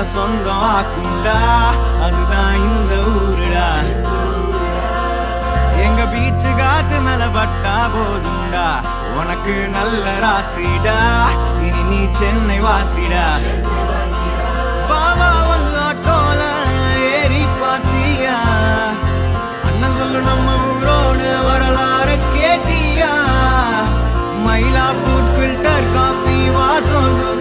உன்னை சொந்தம் ஆக்குண்டா? அதுதான் இந்த ஊருடா. எங்க பீச்சு காத்து மேல பட்டா போதுண்டா. உனக்கு நல்ல ராசிடா. இனி நீ சென்னை வாசிடா. பாவா வந்து ஆட்டோல ஏறி அண்ணன் சொல்லு நம்ம ஊரோடு வரலாறு கேட்டியா? மயிலாப்பூர் ஃபில்டர் காஃபி வாசம்